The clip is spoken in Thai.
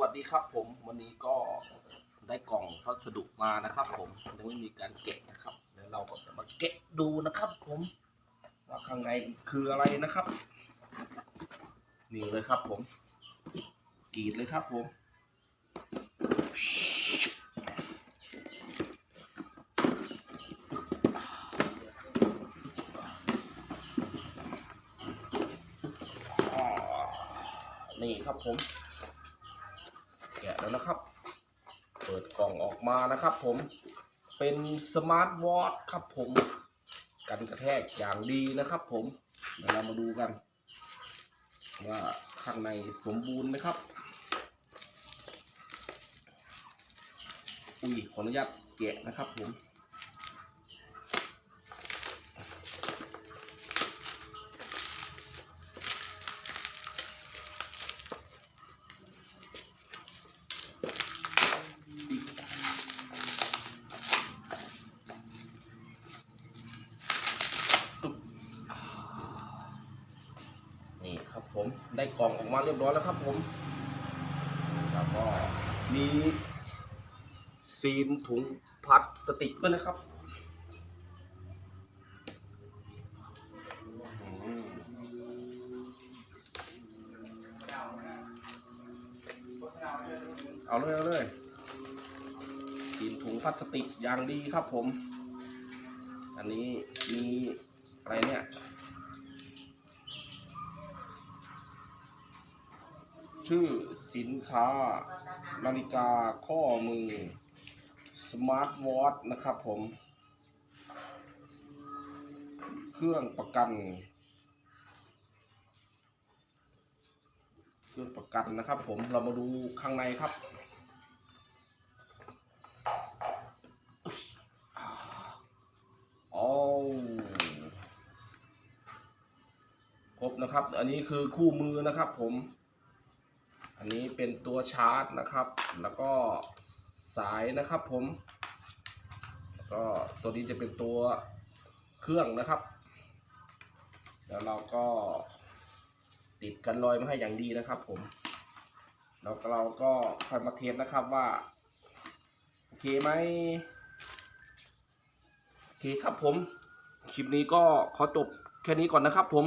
วัสดีครับผมวันนี้ก็ได้กล่องพัสดุมานะครับผมยังไม่มีการแกะนะครับเดี๋ยวเราก็จะมาแกะดูนะครับ ผมว่าข้างในคืออะไรนะครับนี่เลยครับผมกรีดเลยครับผมนี่ครับผม กะแล้วนะครับ เปิดกล่องออกมานะครับ ผมเป็นสมาร์ทวอทครับผม กันกระแทกอย่างดีนะครับ ผมเดี๋ยวเรามาดูกัน ว่าข้างในสมบูรณ์ไหมครับ อุ้ยขออนุญาตแกะนะครับผม นี่ครับผมได้กล่องออกมาเรียบร้อยแล้วครับผมแล้วก็มีซีนถุงพลาสติกด้วยนะครับเอาเลยเอาเลยซีนถุงพลาสติกอย่างดีครับผม อันนี้มีอะไรเนี่ย ชื่อสินค้า นาฬิกาข้อมือ สมาร์ทวอทนะครับผม เครื่องประกัน เครื่องประกันนะครับผมเรามาดูข้างในครับโอ้ครบนะครับ อันนี้คือคู่มือนะครับผม อันนี้เป็นตัวชาร์จนะครับ แล้วก็สายนะครับผม แล้วก็ตัวนี้จะเป็นตัวเครื่องนะครับ แล้วเราก็ติดกันรอยมาให้อย่างดีนะครับผม แล้วเราก็คอยมาเทสนะครับว่า โอเคไหมโอเคครับผม คลิปนี้ก็ขอจบแค่นี้ก่อนนะครับผม